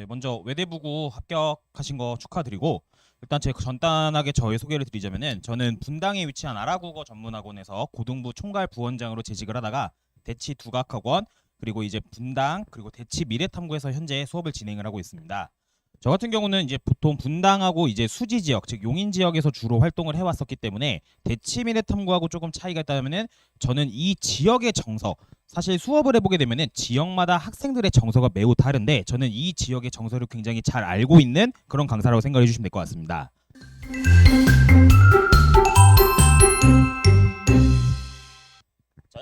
네, 먼저 외대부고 합격하신 거 축하드리고 일단 제가 간단하게 저의 소개를 드리자면은 저는 분당에 위치한 아라국어 전문학원에서 고등부 총괄 부원장으로 재직을 하다가 대치 두각학원 그리고 이제 분당 그리고 대치 미래탐구에서 현재 수업을 진행을 하고 있습니다. 저 같은 경우는 이제 보통 분당하고 이제 수지 지역 즉 용인 지역에서 주로 활동을 해왔었기 때문에 대치 미래탐구하고 조금 차이가 있다면은 저는 이 지역의 정서 사실 수업을 해보게 되면은 지역마다 학생들의 정서가 매우 다른데 저는 이 지역의 정서를 굉장히 잘 알고 있는 그런 강사라고 생각해 주시면 될 것 같습니다.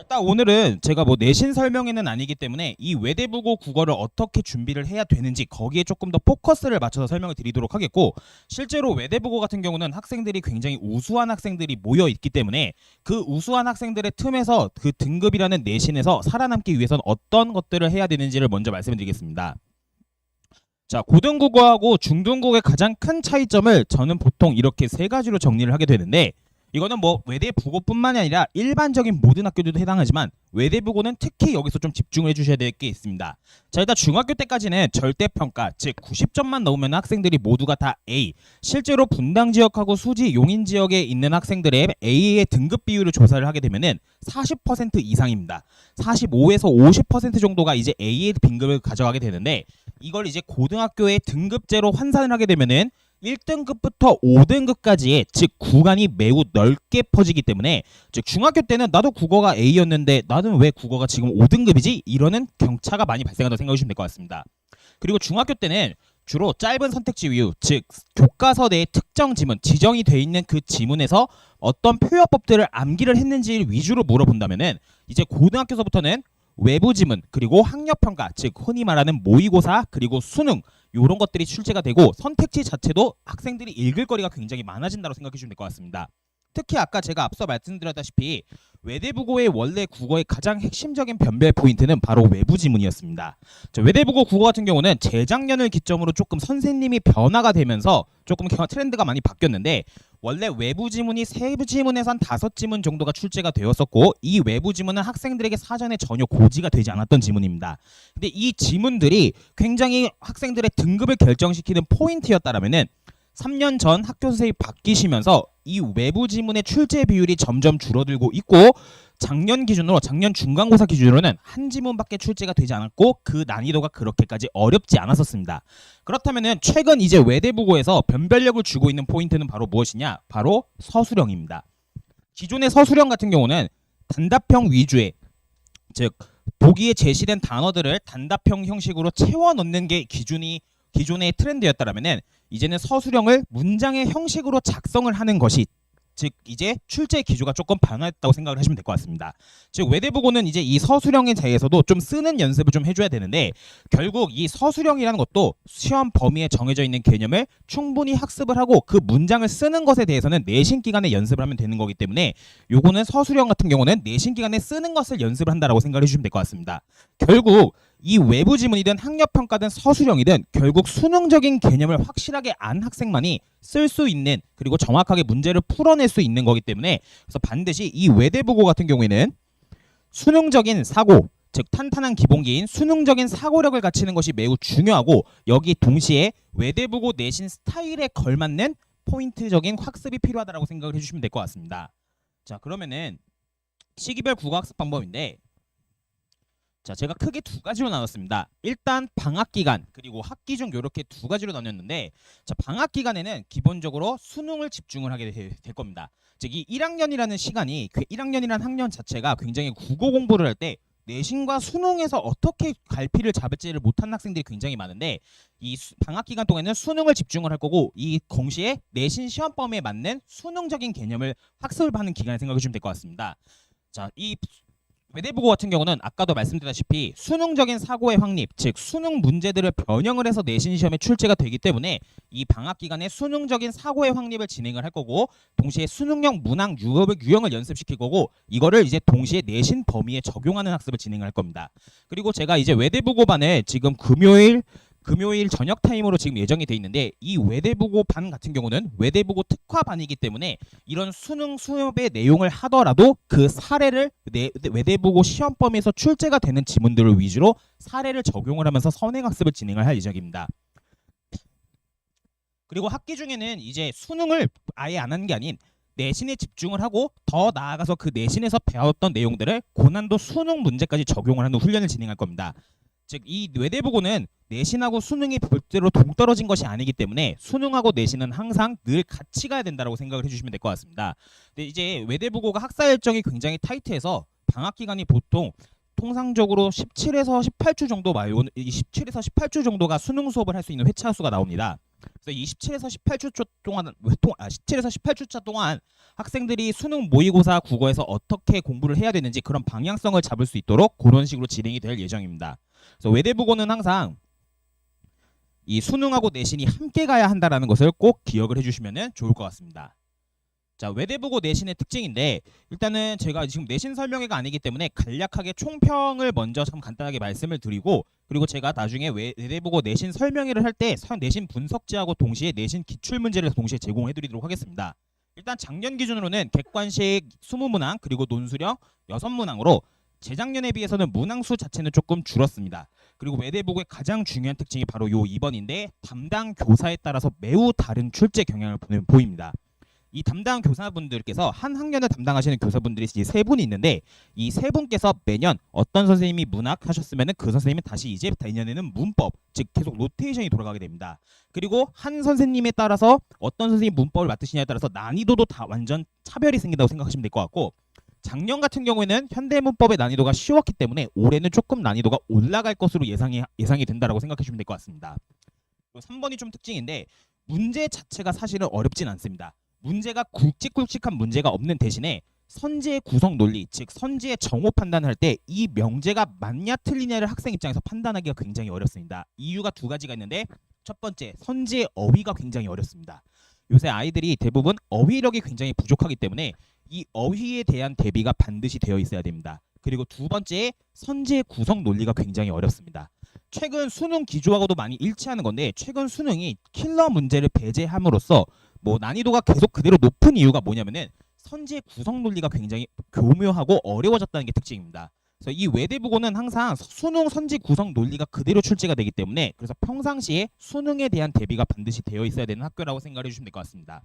자, 일단 오늘은 제가 뭐 내신 설명회는 아니기 때문에 이 외대부고 국어를 어떻게 준비를 해야 되는지 거기에 조금 더 포커스를 맞춰서 설명을 드리도록 하겠고 실제로 외대부고 같은 경우는 학생들이 굉장히 우수한 학생들이 모여 있기 때문에 그 우수한 학생들의 틈에서 그 등급이라는 내신에서 살아남기 위해선 어떤 것들을 해야 되는지를 먼저 말씀을 드리겠습니다. 자, 고등국어하고 중등국어의 가장 큰 차이점을 저는 보통 이렇게 세 가지로 정리를 하게 되는데 이거는 뭐 외대 부고뿐만이 아니라 일반적인 모든 학교들도 해당하지만 외대 부고는 특히 여기서 좀 집중을 해주셔야 될 게 있습니다. 자 일단 중학교 때까지는 절대평가 즉 90점만 넘으면 학생들이 모두가 다 A 실제로 분당 지역하고 수지 용인 지역에 있는 학생들의 A의 등급 비율을 조사를 하게 되면은 40% 이상입니다. 45에서 50% 정도가 이제 A의 등급을 가져가게 되는데 이걸 이제 고등학교의 등급제로 환산을 하게 되면은 1등급부터 5등급까지의 즉 구간이 매우 넓게 퍼지기 때문에 즉 중학교 때는 나도 국어가 A였는데 나는 왜 국어가 지금 5등급이지? 이러는 경차가 많이 발생한다고 생각해 주시면 될 것 같습니다. 그리고 중학교 때는 주로 짧은 선택지 위유 즉 교과서 내의 특정 지문 지정이 돼 있는 그 지문에서 어떤 표현법들을 암기를 했는지 위주로 물어본다면은 이제 고등학교서부터는 외부 지문 그리고 학력 평가 즉 흔히 말하는 모의고사 그리고 수능 이런 것들이 출제가 되고 선택지 자체도 학생들이 읽을 거리가 굉장히 많아진다고 생각해 주시면 될 것 같습니다. 특히 아까 제가 앞서 말씀드렸다시피 외대부고의 원래 국어의 가장 핵심적인 변별 포인트는 바로 외부 지문이었습니다. 자, 외대부고 국어 같은 경우는 재작년을 기점으로 조금 선생님이 변화가 되면서 조금 트렌드가 많이 바뀌었는데 원래 외부 지문이 세 지문에서 한 다섯 지문 정도가 출제가 되었었고 이 외부 지문은 학생들에게 사전에 전혀 고지가 되지 않았던 지문입니다. 근데 이 지문들이 굉장히 학생들의 등급을 결정시키는 포인트였다라면은 3년 전 학교 선생님이 바뀌시면서 이 외부 지문의 출제 비율이 점점 줄어들고 있고 작년 기준으로 작년 중간고사 기준으로는 한 지문밖에 출제가 되지 않았고 그 난이도가 그렇게까지 어렵지 않았었습니다. 그렇다면은 최근 이제 외대부고에서 변별력을 주고 있는 포인트는 바로 무엇이냐? 바로 서술형입니다. 기존의 서술형 같은 경우는 단답형 위주의 즉 보기에 제시된 단어들을 단답형 형식으로 채워 넣는 게 기준이 기존의 트렌드였다라면은 이제는 서술형을 문장의 형식으로 작성을 하는 것이 즉 이제 출제 기조가 조금 변화했다고 생각을 하시면 될 것 같습니다. 즉 외대부고는 이제 이 서술형에 대해서도 좀 쓰는 연습을 좀 해줘야 되는데 결국 이 서술형이라는 것도 시험 범위에 정해져 있는 개념을 충분히 학습을 하고 그 문장을 쓰는 것에 대해서는 내신 기간에 연습을 하면 되는 거기 때문에 요거는 서술형 같은 경우는 내신 기간에 쓰는 것을 연습을 한다라고 생각을 해주시면 될 것 같습니다. 결국 이 외부 지문이든 학력 평가든 서술형이든 결국 수능적인 개념을 확실하게 안 학생만이 쓸 수 있는 그리고 정확하게 문제를 풀어낼 수 있는 거기 때문에 그래서 반드시 이 외대부고 같은 경우에는 수능적인 사고 즉 탄탄한 기본기인 수능적인 사고력을 갖추는 것이 매우 중요하고 여기 동시에 외대부고 내신 스타일에 걸맞는 포인트적인 학습이 필요하다라고 생각을 해주시면 될 것 같습니다. 자 그러면은 시기별 국어학습 방법인데 자, 제가 크게 두 가지로 나눴습니다. 일단 방학 기간 그리고 학기 중 이렇게 두 가지로 나눴는데 자, 방학 기간에는 기본적으로 수능을 집중을 하게 되- 될 겁니다. 즉 이 1학년이라는 시간이 그 1학년이라는 학년 자체가 굉장히 국어 공부를 할때 내신과 수능에서 어떻게 갈피를 잡을지를 못한 학생들이 굉장히 많은데 이 수- 방학 기간 동안에는 수능을 집중을 할 거고 이 동시에 내신 시험 범위에 맞는 수능적인 개념을 학습을 하는 기간을 생각해 주시면 될 것 같습니다. 자, 이 외대부고 같은 경우는 아까도 말씀드렸다시피 수능적인 사고의 확립, 즉 수능 문제들을 변형을 해서 내신 시험에 출제가 되기 때문에 이 방학 기간에 수능적인 사고의 확립을 진행을 할 거고 동시에 수능형 문항 유형을, 유형을 연습시킬 거고 이거를 이제 동시에 내신 범위에 적용하는 학습을 진행할 겁니다. 그리고 제가 이제 외대부고반에 지금 금요일 금요일 저녁 타임으로 지금 예정이 돼 있는데 이 외대부고 반 같은 경우는 외대부고 특화 반이기 때문에 이런 수능 수업의 내용을 하더라도 그 사례를 내, 외대부고 시험 범위에서 출제가 되는 지문들을 위주로 사례를 적용을 하면서 선행 학습을 진행을 할 예정입니다. 그리고 학기 중에는 이제 수능을 아예 안 하는 게 아닌 내신에 집중을 하고 더 나아가서 그 내신에서 배웠던 내용들을 고난도 수능 문제까지 적용을 하는 훈련을 진행할 겁니다. 즉이 외대부고는 내신하고 수능이 별도로 동떨어진 것이 아니기 때문에 수능하고 내신은 항상 늘 같이 가야 된다고 생각을 해주시면 될 것 같습니다. 근데 이제 외대부고가 학사 일정이 굉장히 타이트해서 방학 기간이 보통 통상적으로 17에서 18주 정도 말고는 이 17에서 18주 정도가 수능 수업을 할 수 있는 회차 수가 나옵니다. 그래서 27에서 18주 동안 통 아, 17에서 18주차 동안 학생들이 수능 모의고사 국어에서 어떻게 공부를 해야 되는지 그런 방향성을 잡을 수 있도록 그런 식으로 진행이 될 예정입니다. 그래서 외대부고는 항상 이 수능하고 내신이 함께 가야 한다라는 것을 꼭 기억을 해주시면 좋을 것 같습니다. 자 외대부고 내신의 특징인데 일단은 제가 지금 내신 설명회가 아니기 때문에 간략하게 총평을 먼저 참 간단하게 말씀을 드리고 그리고 제가 나중에 외- 외대부고 내신 설명회를 할 때 내신 분석지하고 동시에 내신 기출 문제를 동시에 제공해 드리도록 하겠습니다. 일단 작년 기준으로는 객관식 20문항 그리고 논수령 6문항으로 재작년에 비해서는 문항 수 자체는 조금 줄었습니다. 그리고 외대부고의 가장 중요한 특징이 바로 요 2번인데 담당 교사에 따라서 매우 다른 출제 경향을 보- 보입니다. 이 담당 교사분들께서 한 학년을 담당하시는 교사분들이 세 분이 있는데 이 세 분께서 매년 어떤 선생님이 문학 하셨으면 그 선생님은 다시 이제 내년에는 문법 즉 계속 로테이션이 돌아가게 됩니다. 그리고 한 선생님에 따라서 어떤 선생님 문법을 맡으시냐에 따라서 난이도도 다 완전 차별이 생긴다고 생각하시면 될 것 같고 작년 같은 경우에는 현대문법의 난이도가 쉬웠기 때문에 올해는 조금 난이도가 올라갈 것으로 예상이 예상이 된다라고 생각하시면 될 것 같습니다. 그리고 3번이 좀 특징인데 문제 자체가 사실은 어렵진 않습니다. 문제가 굵직굵직한 문제가 없는 대신에 선지의 구성 논리, 즉 선지의 정오 판단을 할때 이 명제가 맞냐 틀리냐를 학생 입장에서 판단하기가 굉장히 어렵습니다. 이유가 두 가지가 있는데 첫 번째 선지의 어휘가 굉장히 어렵습니다. 요새 아이들이 대부분 어휘력이 굉장히 부족하기 때문에 이 어휘에 대한 대비가 반드시 되어 있어야 됩니다. 그리고 두 번째 선지의 구성 논리가 굉장히 어렵습니다. 최근 수능 기조하고도 많이 일치하는 건데 최근 수능이 킬러 문제를 배제함으로써 뭐 난이도가 계속 그대로 높은 이유가 뭐냐면은 선지의 구성 논리가 굉장히 교묘하고 어려워졌다는 게 특징입니다. 그래서 이 외대부고는 항상 수능 선지 구성 논리가 그대로 출제가 되기 때문에 그래서 평상시에 수능에 대한 대비가 반드시 되어 있어야 되는 학교라고 생각해 주시면 될 것 같습니다.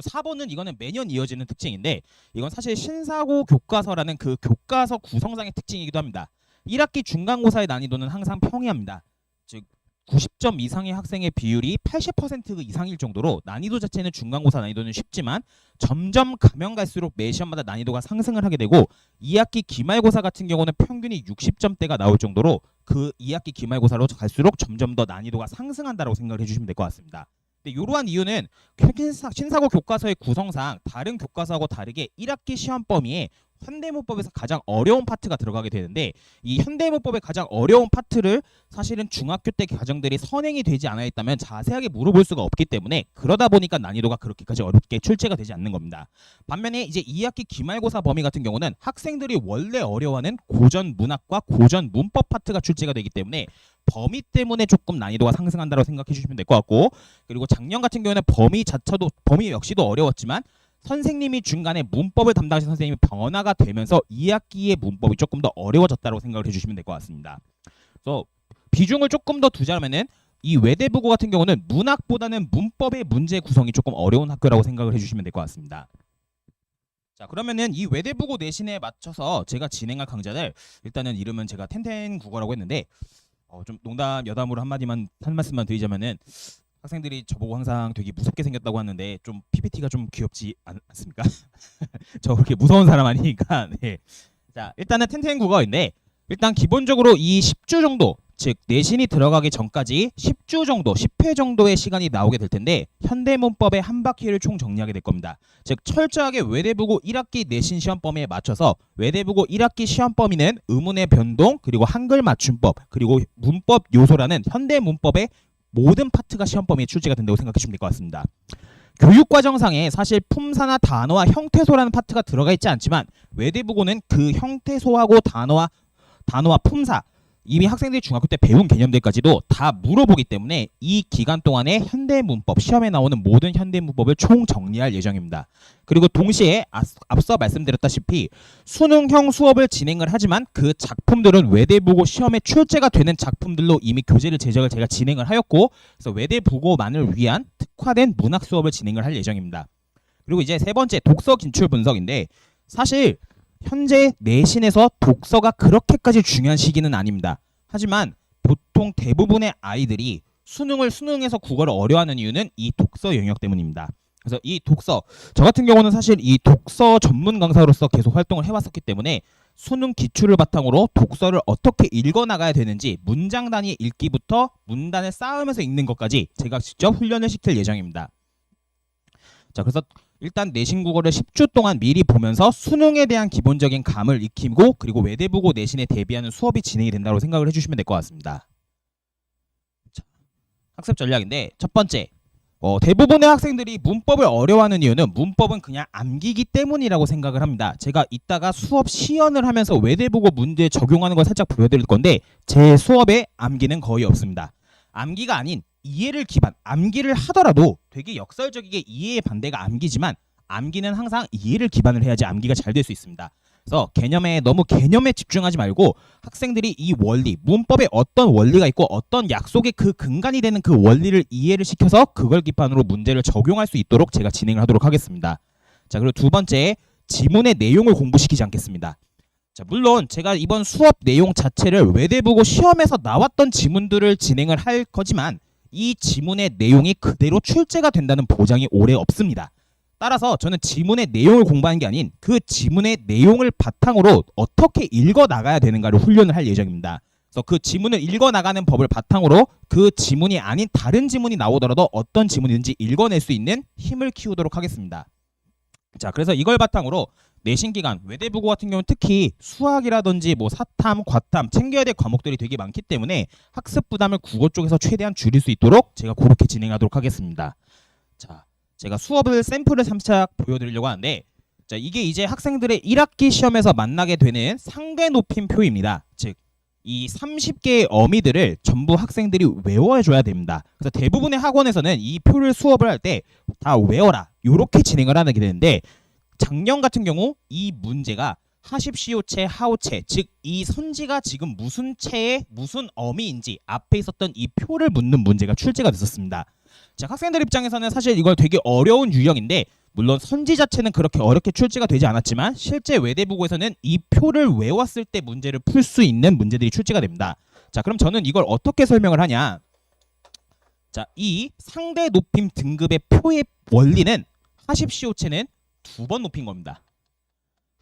4번은 이거는 매년 이어지는 특징인데 이건 사실 신사고 교과서라는 그 교과서 구성상의 특징이기도 합니다. 1학기 중간고사의 난이도는 항상 평이합니다. 즉 90점 이상의 학생의 비율이 80% 이상일 정도로 난이도 자체는 중간고사 난이도는 쉽지만 점점 가면 갈수록 매 시험마다 난이도가 상승을 하게 되고 2학기 기말고사 같은 경우는 평균이 60점대가 나올 정도로 그 2학기 기말고사로 갈수록 점점 더 난이도가 상승한다고 생각을 해주시면 될 것 같습니다. 근데 이러한 이유는 신사, 신사고 교과서의 구성상 다른 교과서하고 다르게 1학기 시험 범위에 현대문법에서 가장 어려운 파트가 들어가게 되는데 이 현대문법의 가장 어려운 파트를 사실은 중학교 때 과정들이 선행이 되지 않아 있다면 자세하게 물어볼 수가 없기 때문에 그러다 보니까 난이도가 그렇게까지 어렵게 출제가 되지 않는 겁니다. 반면에 이제 2학기 기말고사 범위 같은 경우는 학생들이 원래 어려워하는 고전 문학과 고전 문법 파트가 출제가 되기 때문에 범위 때문에 조금 난이도가 상승한다고 생각해 주시면 될 것 같고 그리고 작년 같은 경우에는 범위 자체도 범위 역시도 어려웠지만 선생님이 중간에 문법을 담당하신 선생님이 변화가 되면서 2학기의 문법이 조금 더 어려워졌다고 생각을 해주시면 될 것 같습니다. 그래서 비중을 조금 더 두자면은 이 외대부고 같은 경우는 문학보다는 문법의 문제 구성이 조금 어려운 학교라고 생각을 해주시면 될 것 같습니다. 자 그러면은 이 외대부고 내신에 맞춰서 제가 진행할 강좌를 일단은 이름은 제가 텐텐 국어라고 했는데 어, 좀 농담 여담으로 한 마디만 한 말씀만 드리자면은 학생들이 저보고 항상 되게 무섭게 생겼다고 하는데 좀 PPT가 좀 귀엽지 않, 않습니까? 저 그렇게 무서운 사람 아니니까. 네. 자 일단은 텐텐 국어인데 일단 기본적으로 이 10주 정도 즉 내신이 들어가기 전까지 10주 정도 10회 정도의 시간이 나오게 될 텐데 현대문법의 한 바퀴를 총 정리하게 될 겁니다. 즉 철저하게 외대부고 1학기 내신 시험 범위에 맞춰서 외대부고 1학기 시험 범위는 의문의 변동 그리고 한글 맞춤법 그리고 문법 요소라는 현대문법의 모든 파트가 시험 범위에 출제가 된다고 생각해 주시면 될 것 같습니다. 교육 과정상에 사실 품사나 단어와 형태소라는 파트가 들어가 있지 않지만 외대부고는 그 형태소하고 단어와 단어와 품사 이미 학생들이 중학교 때 배운 개념들까지도 다 물어보기 때문에 이 기간 동안에 현대문법 시험에 나오는 모든 현대문법을 총 정리할 예정입니다. 그리고 동시에 아- 앞서 말씀드렸다시피 수능형 수업을 진행을 하지만 그 작품들은 외대부고 시험에 출제가 되는 작품들로 이미 교재를 제작을 제가 진행을 하였고 그래서 외대부고만을 위한 특화된 문학 수업을 진행을 할 예정입니다. 그리고 이제 세 번째 독서 긴출 분석인데 사실 현재 내신에서 독서가 그렇게까지 중요한 시기는 아닙니다. 하지만 보통 대부분의 아이들이 수능을 수능에서 국어를 어려워하는 이유는 이 독서 영역 때문입니다. 그래서 이 독서 저 같은 경우는 사실 이 독서 전문 강사로서 계속 활동을 해왔었기 때문에 수능 기출을 바탕으로 독서를 어떻게 읽어 나가야 되는지 문장 단위 읽기부터 문단을 쌓으면서 읽는 것까지 제가 직접 훈련을 시킬 예정입니다. 자 그래서 일단 내신 국어를 10주 동안 미리 보면서 수능에 대한 기본적인 감을 익히고 그리고 외대부고 내신에 대비하는 수업이 진행이 된다고 생각을 해주시면 될 것 같습니다. 자, 학습 전략인데 첫 번째 어, 대부분의 학생들이 문법을 어려워하는 이유는 문법은 그냥 암기기 때문이라고 생각을 합니다. 제가 이따가 수업 시연을 하면서 외대부고 문제 적용하는 걸 살짝 보여드릴 건데 제 수업에 암기는 거의 없습니다. 암기가 아닌 이해를 기반 암기를 하더라도 되게 역설적이게 이해의 반대가 암기지만 암기는 항상 이해를 기반을 해야지 암기가 잘 될 수 있습니다. 그래서 개념에 너무 개념에 집중하지 말고 학생들이 이 원리 문법에 어떤 원리가 있고 어떤 약속의 그 근간이 되는 그 원리를 이해를 시켜서 그걸 기반으로 문제를 적용할 수 있도록 제가 진행을 하도록 하겠습니다. 자 그리고 두 번째 지문의 내용을 공부시키지 않겠습니다. 자 물론 제가 이번 수업 내용 자체를 외대보고 시험에서 나왔던 지문들을 진행을 할 거지만 이 지문의 내용이 그대로 출제가 된다는 보장이 오래 없습니다. 따라서 저는 지문의 내용을 공부하는 게 아닌 그 지문의 내용을 바탕으로 어떻게 읽어 나가야 되는가를 훈련을 할 예정입니다. 그래서 그 지문을 읽어 나가는 법을 바탕으로 그 지문이 아닌 다른 지문이 나오더라도 어떤 지문인지 읽어낼 수 있는 힘을 키우도록 하겠습니다. 자, 그래서 이걸 바탕으로 내신 기간 외대부고 같은 경우는 특히 수학이라든지 뭐 사탐, 과탐 챙겨야 될 과목들이 되게 많기 때문에 학습 부담을 국어 쪽에서 최대한 줄일 수 있도록 제가 그렇게 진행하도록 하겠습니다. 자, 제가 수업을 샘플을 살짝 보여드리려고 하는데 자 이게 이제 학생들의 1학기 시험에서 만나게 되는 상대 높임표입니다. 즉 이 30개의 어미들을 전부 학생들이 외워줘야 됩니다. 그래서 대부분의 학원에서는 이 표를 수업을 할 때 다 외워라 이렇게 진행을 하게 되는데 작년 같은 경우 이 문제가 하십시오체 하오체 즉 이 선지가 지금 무슨 체의 무슨 어미인지 앞에 있었던 이 표를 묻는 문제가 출제가 됐었습니다. 자, 학생들 입장에서는 사실 이걸 되게 어려운 유형인데 물론 선지 자체는 그렇게 어렵게 출제가 되지 않았지만 실제 외대부고에서는 이 표를 외웠을 때 문제를 풀 수 있는 문제들이 출제가 됩니다. 자, 그럼 저는 이걸 어떻게 설명을 하냐? 자, 이 상대 높임 등급의 표의 원리는 하십시오체는 두 번 높인 겁니다.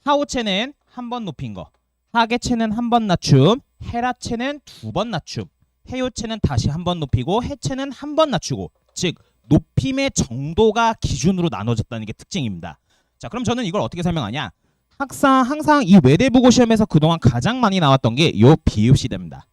하오체는 한 번 높인 거. 하계체는 한 번 낮춤, 헤라체는 두 번 낮춤. 해요체는 다시 한 번 높이고 해체는 한 번 낮추고 즉 높임의 정도가 기준으로 나눠졌다는 게 특징입니다. 자, 그럼 저는 이걸 어떻게 설명하냐? 항상 항상 이 외대부고 시험에서 그동안 가장 많이 나왔던 게 요 비읍 시대입니다.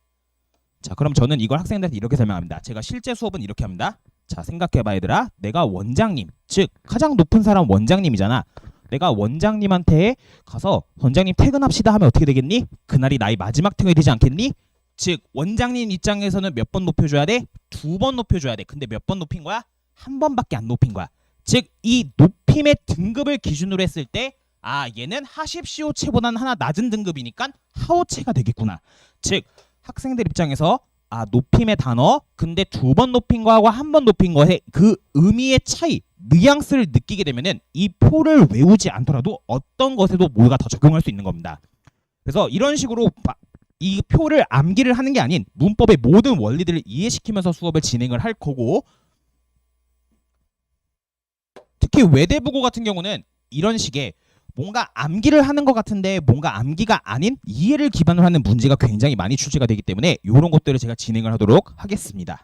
자, 그럼 저는 이걸 학생들한테 이렇게 설명합니다. 제가 실제 수업은 이렇게 합니다. 자, 생각해봐 얘들아. 내가 원장님, 즉 가장 높은 사람 원장님이잖아. 내가 원장님한테 가서 원장님 퇴근합시다 하면 어떻게 되겠니? 그날이 나의 마지막 퇴근이 되지 않겠니? 즉 원장님 입장에서는 몇 번 높여줘야 돼? 두 번 높여줘야 돼. 근데 몇 번 높인 거야? 한 번밖에 안 높인 거야. 즉 이 높임의 등급을 기준으로 했을 때 아 얘는 하십시오체보다는 하나 낮은 등급이니까 하오체가 되겠구나. 즉 학생들 입장에서 아 높임의 단어 근데 두 번 높인 거하고 한 번 높인 거에 그 의미의 차이 뉘앙스를 느끼게 되면은 이 표를 외우지 않더라도 어떤 것에도 뭐가 더 적용할 수 있는 겁니다. 그래서 이런 식으로 바- 이 표를 암기를 하는 게 아닌 문법의 모든 원리들을 이해시키면서 수업을 진행을 할 거고 특히 외대부고 같은 경우는 이런 식의 뭔가 암기를 하는 것 같은데 뭔가 암기가 아닌 이해를 기반으로 하는 문제가 굉장히 많이 출제가 되기 때문에 이런 것들을 제가 진행을 하도록 하겠습니다.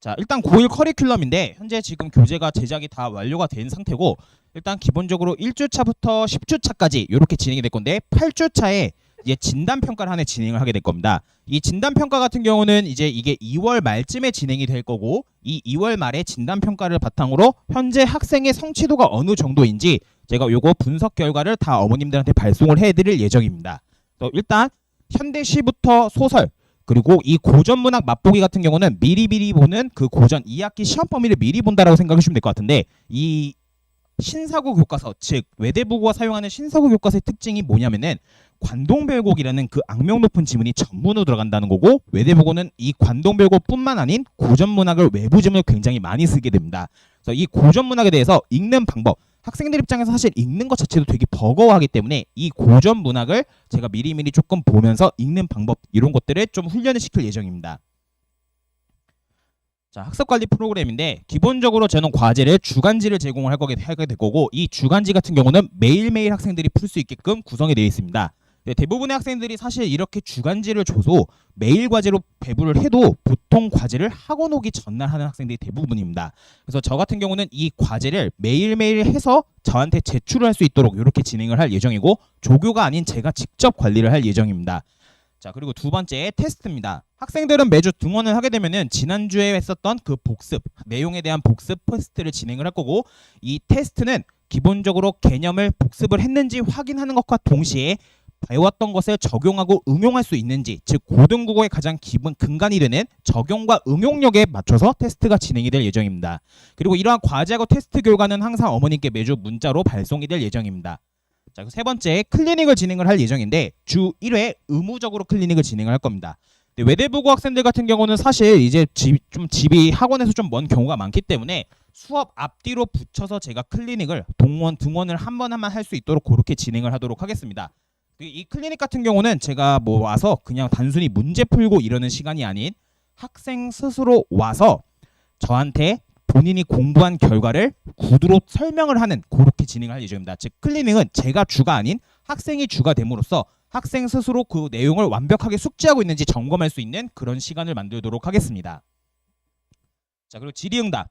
자 일단 고1 커리큘럼인데 현재 지금 교재가 제작이 다 완료가 된 상태고 일단 기본적으로 1주차부터 10주차까지 이렇게 진행이 될 건데 8주차에 이제 진단 평가를 하나 진행을 하게 될 겁니다. 이 진단 평가 같은 경우는 이제 이게 2월 말쯤에 진행이 될 거고 이 2월 말에 진단 평가를 바탕으로 현재 학생의 성취도가 어느 정도인지 제가 요거 분석 결과를 다 어머님들한테 발송을 해 드릴 예정입니다. 또 일단 현대시부터 소설 그리고 이 고전 문학 맛보기 같은 경우는 미리 미리 보는 그 고전 2학기 시험 범위를 미리 본다라고 생각해 주시면 될 것 같은데 이 신사고 교과서 즉 외대부고가 사용하는 신사고 교과서의 특징이 뭐냐면은 관동별곡이라는 그 악명 높은 지문이 전문으로 들어간다는 거고 외대부고는 이 관동별곡뿐만 아닌 고전 문학을 외부 지문을 굉장히 많이 쓰게 됩니다. 그래서 이 고전 문학에 대해서 읽는 방법 학생들 입장에서 사실 읽는 것 자체도 되게 버거워하기 때문에 이 고전 문학을 제가 미리미리 조금 보면서 읽는 방법 이런 것들을 좀 훈련을 시킬 예정입니다. 자, 학습 관리 프로그램인데 기본적으로 저는 과제를 주간지를 제공을 할 거게 될 거고 이 주간지 같은 경우는 매일매일 학생들이 풀 수 있게끔 구성이 되어 있습니다. 네, 대부분의 학생들이 사실 이렇게 주간지를 줘서 매일 과제로 배부를 해도 보통 과제를 학원 오기 전날 하는 학생들이 대부분입니다. 그래서 저 같은 경우는 이 과제를 매일매일 해서 저한테 제출을 할 수 있도록 이렇게 진행을 할 예정이고 조교가 아닌 제가 직접 관리를 할 예정입니다. 자 그리고 두 번째 테스트입니다. 학생들은 매주 등원을 하게 되면은 지난주에 했었던 그 복습 내용에 대한 복습 테스트를 진행을 할 거고 이 테스트는 기본적으로 개념을 복습을 했는지 확인하는 것과 동시에 배웠던 것을 적용하고 응용할 수 있는지 즉 고등국어의 가장 기본 근간이 되는 적용과 응용력에 맞춰서 테스트가 진행이 될 예정입니다. 그리고 이러한 과제하고 테스트 결과는 항상 어머님께 매주 문자로 발송이 될 예정입니다. 자, 세 번째 클리닉을 진행을 할 예정인데 주 1회 의무적으로 클리닉을 진행을 할 겁니다. 외대부고 학생들 같은 경우는 사실 이제 집, 좀 집이 학원에서 좀 먼 경우가 많기 때문에 수업 앞뒤로 붙여서 제가 클리닉을 동원 등원을 한 번 한번 할 수 있도록 그렇게 진행을 하도록 하겠습니다. 그이 클리닉 같은 경우는 제가 뭐 와서 그냥 단순히 문제 풀고 이러는 시간이 아닌 학생 스스로 와서 저한테 본인이 공부한 결과를 구두로 설명을 하는 그렇게 진행을 할 예정입니다. 즉 클리닉은 제가 주가 아닌 학생이 주가 됨으로써 학생 스스로 그 내용을 완벽하게 숙지하고 있는지 점검할 수 있는 그런 시간을 만들도록 하겠습니다. 자 그리고 질의응답.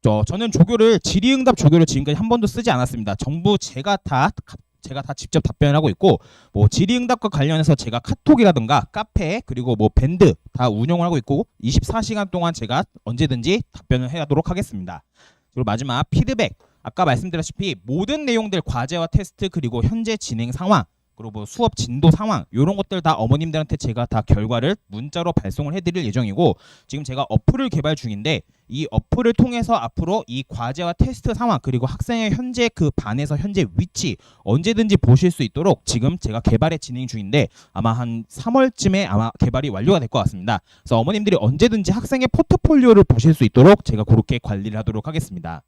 저 저는 조교를 질의응답 조교를 지금까지 한 번도 쓰지 않았습니다. 전부 제가 다 제가 다 직접 답변을 하고 있고 뭐 질의응답과 관련해서 제가 카톡이라든가 카페 그리고 뭐 밴드 다 운영을 하고 있고 24시간 동안 제가 언제든지 답변을 해하도록 하겠습니다. 그리고 마지막 피드백 아까 말씀드렸다시피 모든 내용들 과제와 테스트 그리고 현재 진행 상황 그리고 뭐 수업 진도 상황 이런 것들 다 어머님들한테 제가 다 결과를 문자로 발송을 해드릴 예정이고 지금 제가 어플을 개발 중인데 이 어플을 통해서 앞으로 이 과제와 테스트 상황 그리고 학생의 현재 그 반에서 현재 위치 언제든지 보실 수 있도록 지금 제가 개발에 진행 중인데 아마 한 3월쯤에 아마 개발이 완료가 될 것 같습니다. 그래서 어머님들이 언제든지 학생의 포트폴리오를 보실 수 있도록 제가 그렇게 관리를 하도록 하겠습니다.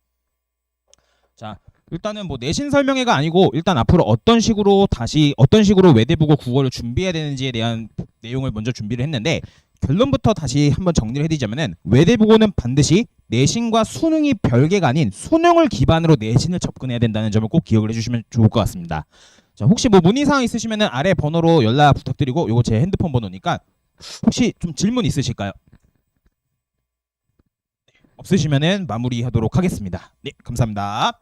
자, 일단은 뭐 내신 설명회가 아니고 일단 앞으로 어떤 식으로 다시 어떤 식으로 외대부고 국어를 준비해야 되는지에 대한 내용을 먼저 준비를 했는데 결론부터 다시 한번 정리를 해드리자면은 외대부고는 반드시 내신과 수능이 별개가 아닌 수능을 기반으로 내신을 접근해야 된다는 점을 꼭 기억을 해주시면 좋을 것 같습니다. 자 혹시 뭐 문의사항 있으시면은 아래 번호로 연락 부탁드리고 요거 제 핸드폰 번호니까 혹시 좀 질문 있으실까요? 네, 없으시면은 마무리하도록 하겠습니다. 네 감사합니다.